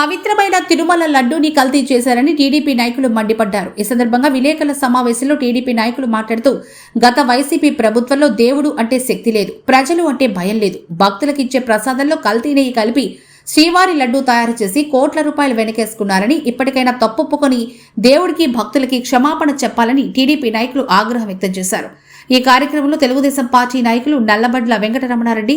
పవిత్రమైన తిరుమల లడ్డూని కల్తీ చేశారని టీడీపీ నాయకులు మండిపడ్డారు. ఈ సందర్భంగా విలేకరుల సమావేశంలో టీడీపీ నాయకులు మాట్లాడుతూ గత వైసీపీ ప్రభుత్వంలో దేవుడు అంటే శక్తి లేదు ప్రజలు అంటే భయం లేదు. భక్తులకు ఇచ్చే ప్రసాదంలో కల్తీ నెయ్యి కలిపి శ్రీవారి లడ్డూ తయారు చేసి కోట్ల రూపాయలు వెనకేసుకున్నారని ఇప్పటికైనా తప్పుకొని దేవుడికి భక్తులకి క్షమాపణ చెప్పాలని టీడీపీ నాయకులు ఆగ్రహం వ్యక్తం చేశారు. ఈ కార్యక్రమంలో తెలుగుదేశం పార్టీ నాయకులు నల్లబండ్ల వెంకటరమణారెడ్డి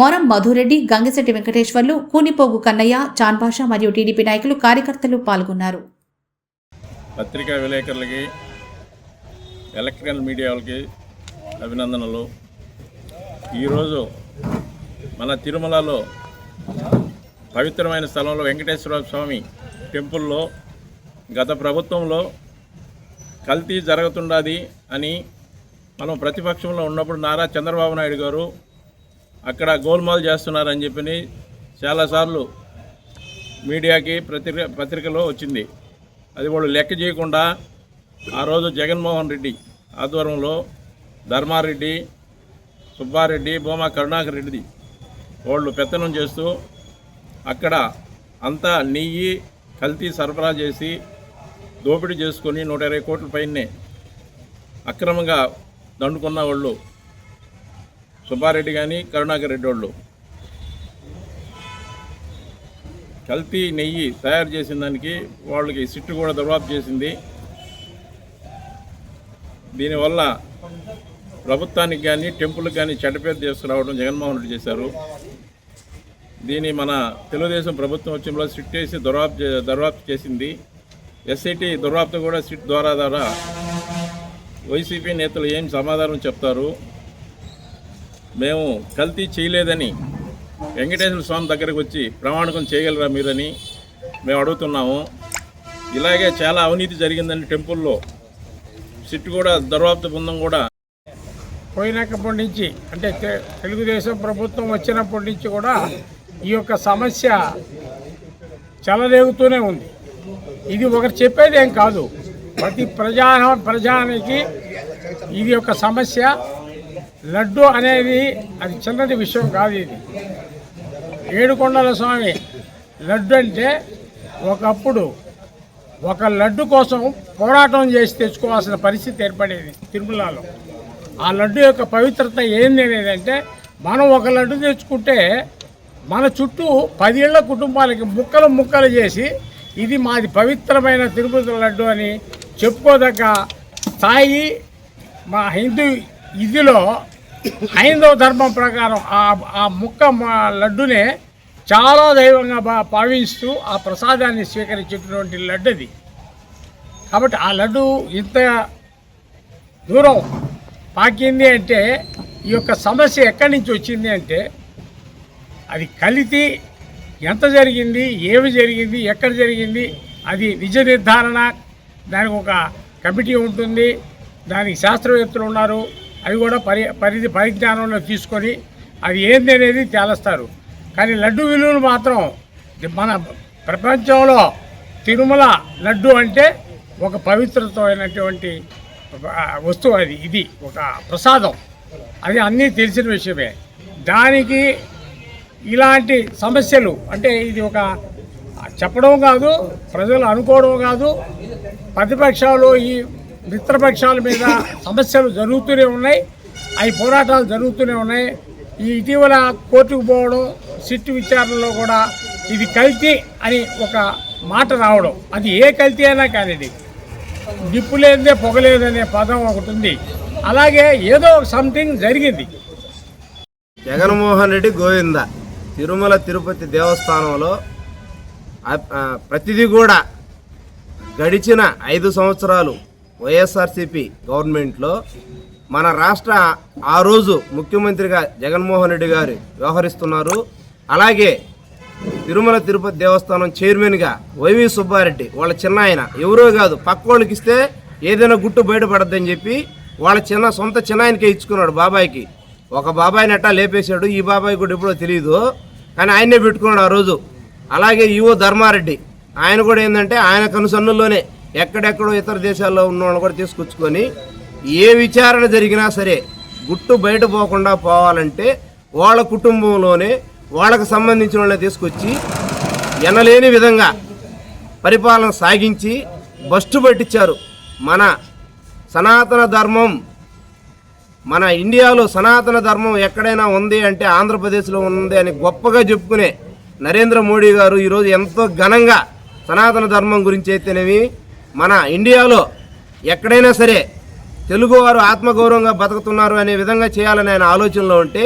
మొరం మధురెడ్డి గంగిశెట్టి వెంకటేశ్వర్లు కూనిపోగు కన్నయ్య చాన్భాష మరియు టీడీపీ నాయకులు కార్యకర్తలు పాల్గొన్నారు. పత్రికా విలేకరులకి ఎలక్ట్రికల్ మీడియా వాళ్ళకి అభినందనలు. ఈరోజు మన తిరుమలలో పవిత్రమైన స్థలంలో వెంకటేశ్వర స్వామి టెంపుల్లో గత ప్రభుత్వంలో కల్తీ జరుగుతుండది అని మనం ప్రతిపక్షంలో ఉన్నప్పుడు నారా చంద్రబాబు నాయుడు గారు అక్కడ గోల్మాల్ చేస్తున్నారని చెప్పి చాలాసార్లు మీడియాకి పత్రిక పత్రికలో వచ్చింది. అది వాళ్ళు లెక్క చేయకుండా ఆ రోజు జగన్మోహన్ రెడ్డి ఆధ్వర్యంలో ధర్మారెడ్డి సుబ్బారెడ్డి భూమా కరుణాకర్ రెడ్డిది వాళ్ళు పెత్తనం చేస్తూ అక్కడ అంతా నెయ్యి కల్తీ సరఫరా చేసి దోపిడీ చేసుకొని నూట ఇరవై కోట్ల పైనే అక్రమంగా దండుకున్న వాళ్ళు సుబ్బారెడ్డి కానీ కరుణాకర్ రెడ్డి వాళ్ళు. కల్తీ నెయ్యి తయారు చేసిన దానికి వాళ్ళకి సిట్టు కూడా దర్వాపు చేసింది. దీనివల్ల ప్రభుత్వానికి కానీ టెంపుల్కి కానీ చెడ్డ తీసుకురావడం జగన్మోహన్ రెడ్డి చేశారు. దీన్ని మన తెలుగుదేశం ప్రభుత్వం వచ్చంలో సిట్ వేసి దొరాప్ దర్వాప్తు చేసింది. ఎస్ఐటి దొరాప్తు కూడా సిట్ ద్వారా ద్వారా వైసీపీ నేతలు ఏం సమాధానం చెప్తారు? మేము కల్తీ చేయలేదని వెంకటేశ్వర స్వామి దగ్గరకు వచ్చి ప్రమాణకం చేయగలరా మీరని మేము అడుగుతున్నాము. ఇలాగే చాలా అవినీతి జరిగిందని టెంపుల్లో సిట్ కూడా దర్వాప్త బృందం కూడా పోయినప్పటి నుంచి అంటే తెలుగుదేశం ప్రభుత్వం వచ్చినప్పటి నుంచి కూడా ఈ యొక్క సమస్య చెలరేగుతూనే ఉంది. ఇది ఒకరు చెప్పేది ఏం కాదు. ప్రతి ప్రజా ప్రజానికి ఇది ఒక సమస్య. లడ్డు అనేది అది చిన్నది విషయం కాదు ఇది. ఏడుకొండల స్వామి లడ్డు అంటే ఒకప్పుడు ఒక లడ్డు కోసం పోరాటం చేసి తెచ్చుకోవాల్సిన పరిస్థితి ఏర్పడేది తిరుమలలో. ఆ లడ్డు యొక్క పవిత్రత ఏంది అనేది మనం ఒక లడ్డు తెచ్చుకుంటే మన చుట్టూ పదేళ్ళ కుటుంబాలకి ముక్కలు ముక్కలు చేసి ఇది మాది పవిత్రమైన తిరుపతి లడ్డు అని చెప్పుకోదగ్గ స్థాయి మా హిందూ ఇదిలో హైందవ ధర్మం ప్రకారం ఆ ఆ ముక్క మా లడ్డునే చాలా దైవంగా భా భావిస్తూ ఆ ప్రసాదాన్ని స్వీకరించేటటువంటి లడ్డు అది. కాబట్టి ఆ లడ్డు ఇంత దూరం పాకింది అంటే ఈ యొక్క సమస్య ఎక్కడి నుంచి వచ్చింది అంటే అది కలితి ఎంత జరిగింది ఏమి జరిగింది ఎక్కడ జరిగింది అది నిజ నిర్ధారణ దానికి ఒక కమిటీ ఉంటుంది. దానికి శాస్త్రవేత్తలు ఉన్నారు. అవి కూడా పరి పరిధి పరిజ్ఞానంలో తీసుకొని అది ఏంది అనేది తేలుస్తారు. కానీ లడ్డు విలువలు మాత్రం మన ప్రపంచంలో తిరుమల లడ్డు అంటే ఒక పవిత్రతమైనటువంటి వస్తువు అది. ఇది ఒక ప్రసాదం. అది అన్నీ తెలిసిన విషయమే. దానికి ఇలాంటి సమస్యలు అంటే ఇది ఒక చెప్పడం కాదు ప్రజలు అనుకోవడం కాదు ప్రతిపక్షాలు ఈ మిత్రపక్షాల మీద సమస్యలు జరుగుతూనే ఉన్నాయి. అవి పోరాటాలు జరుగుతూనే ఉన్నాయి. ఈ ఇటీవల కోర్టుకు పోవడం సిట్టు విచారణలో కూడా ఇది కల్తీ అని ఒక మాట రావడం. అది ఏ కల్తీ అయినా కానిది. నిప్పు లేదే పొగలేదనే పదం ఒకటి ఉంది. అలాగే ఏదో సంథింగ్ జరిగింది. జగన్మోహన్ రెడ్డి గోవింద తిరుమల తిరుపతి దేవస్థానంలో ప్రతిదీ కూడా గడిచిన ఐదు సంవత్సరాలు వైఎస్ఆర్సిపి గవర్నమెంట్లో మన రాష్ట్ర ఆ రోజు ముఖ్యమంత్రిగా జగన్మోహన్ రెడ్డి గారు వ్యవహరిస్తున్నారు. అలాగే తిరుమల తిరుపతి దేవస్థానం చైర్మన్గా వైవి సుబ్బారెడ్డి వాళ్ళ చిన్న ఆయన ఎవరో కాదు పక్క వాళ్ళకి ఇస్తే ఏదైనా గుట్టు బయటపడద్దని చెప్పి వాళ్ళ చిన్న సొంత చిన్న ఆయనకే ఇచ్చుకున్నాడు బాబాయ్కి. ఒక బాబాయ్ని అట్టా లేపేశాడు? ఈ బాబాయ్ కూడా ఎప్పుడో తెలియదు కానీ ఆయనే పెట్టుకున్నాడు ఆ రోజు. అలాగే ఈవో ధర్మారెడ్డి. ఆయన కూడా ఏంటంటే ఆయన కనుసన్నుల్లోనే ఎక్కడెక్కడో ఇతర దేశాల్లో ఉన్న వాళ్ళు కూడా తీసుకొచ్చుకొని ఏ విచారణ జరిగినా సరే గుట్టు బయట పోకుండా పోవాలంటే వాళ్ళ కుటుంబంలోనే వాళ్ళకు సంబంధించిన వాళ్ళని తీసుకొచ్చి ఎనలేని విధంగా పరిపాలన సాగించి బస్టు పట్టించారు. మన సనాతన ధర్మం మన ఇండియాలో సనాతన ధర్మం ఎక్కడైనా ఉంది అంటే ఆంధ్రప్రదేశ్లో ఉంది అని గొప్పగా చెప్పుకునే నరేంద్ర మోడీ గారు ఈరోజు ఎంతో ఘనంగా సనాతన ధర్మం గురించి అయితేనేమి మన ఇండియాలో ఎక్కడైనా సరే తెలుగువారు ఆత్మగౌరవంగా బతుకుతున్నారు అనే విధంగా చేయాలని ఆయన ఆలోచనలో ఉంటే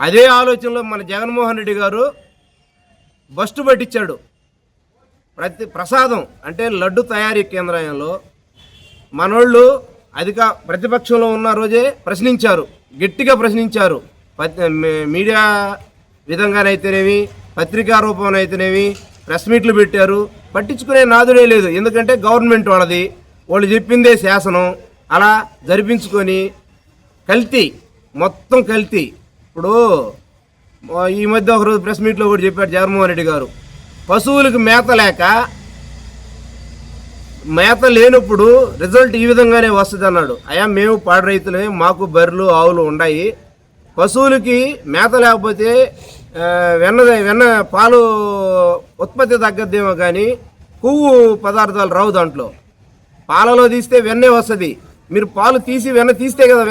అదే ఆలోచనలో మన జగన్మోహన్ రెడ్డి గారు బస్టు పట్టించాడు. ప్రతి ప్రసాదం అంటే లడ్డు తయారీ కేంద్రంలో మనోళ్ళు అధిక ప్రతిపక్షంలో ఉన్న రోజే ప్రశ్నించారు గట్టిగా ప్రశ్నించారు. మీడియా విధంగానైతేనేమి పత్రికా అయితేనేవి ప్రెస్ మీట్లు పెట్టారు. పట్టించుకునే నాదుడే లేదు. ఎందుకంటే గవర్నమెంట్ వాళ్ళది. వాళ్ళు చెప్పిందే శాసనం. అలా జరిపించుకొని కల్తీ. మొత్తం కల్తీ. ఇప్పుడు ఈ మధ్య ఒకరోజు ప్రెస్ మీట్లో కూడా చెప్పారు జగన్మోహన్ రెడ్డి గారు. పశువులకు మేత లేక మేత లేనప్పుడు రిజల్ట్ ఈ విధంగానే వస్తుంది అన్నాడు. అయ్యా మేము పాడి రైతులే మాకు బర్రెలు ఆవులు ఉన్నాయి పశువులకి మేత లేకపోతే వెన్న వెన్న పాలు ఉత్పత్తి తగ్గద్దేమో కానీ కొవ్వు పదార్థాలు రావు దాంట్లో. పాలలో తీస్తే వెన్నే వస్తుంది. మీరు పాలు తీసి వెన్న తీస్తే కదా